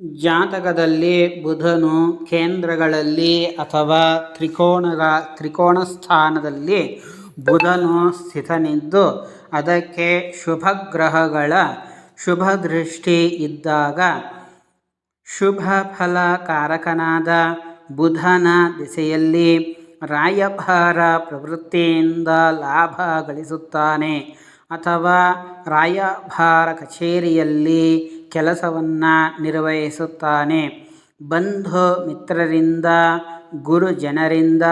ಜಾತಕದಲ್ಲಿ ಬುಧನು ಕೇಂದ್ರಗಳಲ್ಲಿ ಅಥವಾ ತ್ರಿಕೋಣಗ ತ್ರಿಕೋಣ ಸ್ಥಾನದಲ್ಲಿ ಬುಧನು ಸ್ಥಿತನಿದ್ದು, ಅದಕ್ಕೆ ಶುಭ ಗ್ರಹಗಳ ಶುಭ ದೃಷ್ಟಿ ಇದ್ದಾಗ ಶುಭ ಫಲಕಾರಕನಾದ ಬುಧನ ದಿಸೆಯಲ್ಲಿ ರಾಯಭಾರ ಪ್ರವೃತ್ತಿಯಿಂದ ಲಾಭ ಗಳಿಸುತ್ತಾನೆ ಅಥವಾ ರಾಯಭಾರ ಕಚೇರಿಯಲ್ಲಿ ಕೆಲಸವನ್ನು ನಿರ್ವಹಿಸುತ್ತಾನೆ. ಬಂಧು ಮಿತ್ರರಿಂದ ಗುರುಜನರಿಂದ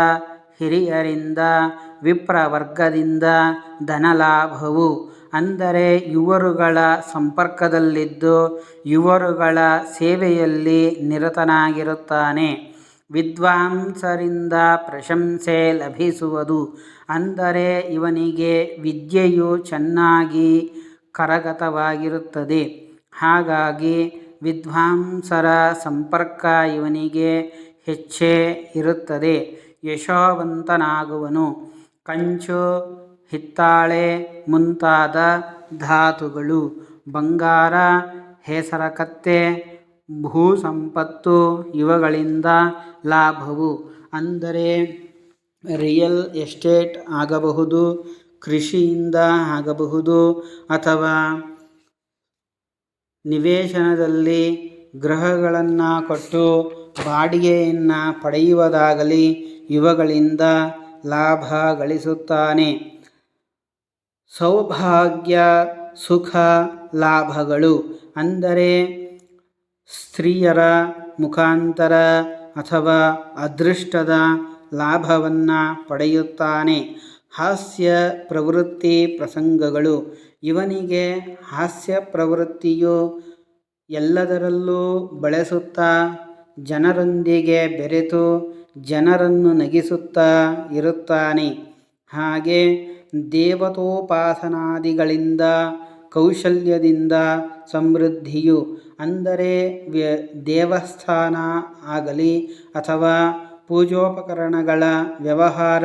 ಹಿರಿಯರಿಂದ ವಿಪ್ರವರ್ಗದಿಂದ ಧನಲಾಭವು ಅಂದರೆ ಇವರುಗಳ ಸಂಪರ್ಕದಲ್ಲಿದ್ದು ಇವರುಗಳ ಸೇವೆಯಲ್ಲಿ ನಿರತನಾಗಿರುತ್ತಾನೆ. ವಿದ್ವಾಂಸರಿಂದ ಪ್ರಶಂಸೆ ಲಭಿಸುವುದು. ಅಂದರೆ ಇವನಿಗೆ ವಿದ್ಯೆಯು ಚೆನ್ನಾಗಿ ಕರಗತವಾಗಿರುತ್ತದೆ. ಹಾಗಾಗಿ ವಿದ್ವಾಂಸರ ಸಂಪರ್ಕ ಇವನಿಗೆ ಹೆಚ್ಚೇ ಇರುತ್ತದೆ. ಯಶೋವಂತನಾಗುವನು. ಕಂಚು, ಹಿತ್ತಾಳೆ ಮುಂತಾದ ಧಾತುಗಳು, ಬಂಗಾರ, ಹೇಸರಕತ್ತೆ ಭೂ ಸಂಪತ್ತು ಇವುಗಳಿಂದ ಲಾಭವು. ಅಂದರೆ ರಿಯಲ್ ಎಸ್ಟೇಟ್ ಆಗಬಹುದು, ಕೃಷಿಯಿಂದ ಆಗಬಹುದು ಅಥವಾ ನಿವೇಶನದಲ್ಲಿ ಗೃಹಗಳನ್ನು ಕೊಟ್ಟು ಬಾಡಿಗೆಯನ್ನು ಪಡೆಯುವುದಾಗಲಿ ಇವುಗಳಿಂದ ಲಾಭ ಗಳಿಸುತ್ತಾನೆ. ಸೌಭಾಗ್ಯ, ಸುಖ, ಲಾಭಗಳು ಅಂದರೆ ಸ್ತ್ರೀಯರ ಮುಖಾಂತರ ಅಥವಾ ಅದೃಷ್ಟದ ಲಾಭವನ್ನು ಪಡೆಯುತ್ತಾನೆ. ಹಾಸ್ಯ ಪ್ರವೃತ್ತಿ ಪ್ರಸಂಗಗಳು. ಇವನಿಗೆ ಹಾಸ್ಯ ಪ್ರವೃತ್ತಿಯು ಎಲ್ಲದರಲ್ಲೂ ಬಳಸುತ್ತಾ, ಜನರೊಂದಿಗೆ ಬೆರೆತು, ಜನರನ್ನು ನಗಿಸುತ್ತಾ ಇರುತ್ತಾನೆ. ಹಾಗೆ ದೇವತೋಪಾಸನಾದಿಗಳಿಂದ, ಕೌಶಲ್ಯದಿಂದ ಸಮೃದ್ಧಿಯು, ಅಂದರೆ ದೇವಸ್ಥಾನ ಆಗಲಿ ಅಥವಾ ಪೂಜೋಪಕರಣಗಳ ವ್ಯವಹಾರ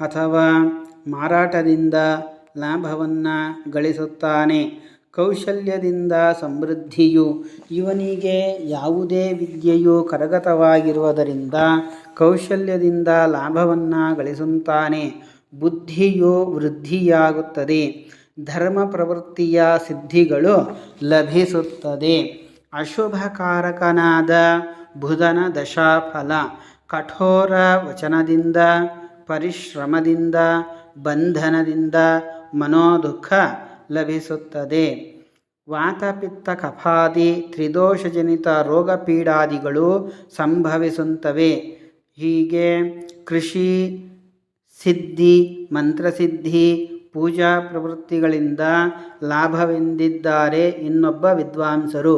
ಅಥವಾ ಮಾರಾಟದಿಂದ ಲಾಭವನ್ನು ಗಳಿಸುತ್ತಾನೆ. ಕೌಶಲ್ಯದಿಂದ ಸಮೃದ್ಧಿಯು ಇವನಿಗೆ ಯಾವುದೇ ವಿದ್ಯೆಯು ಕರಗತವಾಗಿರುವುದರಿಂದ ಕೌಶಲ್ಯದಿಂದ ಲಾಭವನ್ನು ಗಳಿಸುತ್ತಾನೆ. ಬುದ್ಧಿಯು ವೃದ್ಧಿಯಾಗುತ್ತದೆ. ಧರ್ಮ ಪ್ರವೃತ್ತಿಯ ಸಿದ್ಧಿಗಳು ಲಭಿಸುತ್ತದೆ. ಅಶುಭಕಾರಕನಾದ ಬುಧನ ದಶಾಫಲ. ಕಠೋರ ವಚನದಿಂದ ಪರಿಶ್ರಮದಿಂದ, ಬಂಧನದಿಂದ ಮನೋದುಃಖ ಲಭಿಸುತ್ತದೆ. ವಾತಪಿತ್ತ ಕಫಾದಿ ತ್ರಿದೋಷಜನಿತ ರೋಗ ಪೀಡಾದಿಗಳು ಸಂಭವಿಸುತ್ತವೆ. ಹೀಗೆ ಕೃಷಿ ಸಿದ್ಧಿ, ಮಂತ್ರಸಿದ್ಧಿ, ಪೂಜಾ ಪ್ರವೃತ್ತಿಗಳಿಂದ ಲಾಭವೆಂದಿದ್ದಾರೆ ಇನ್ನೊಬ್ಬ ವಿದ್ವಾಂಸರು.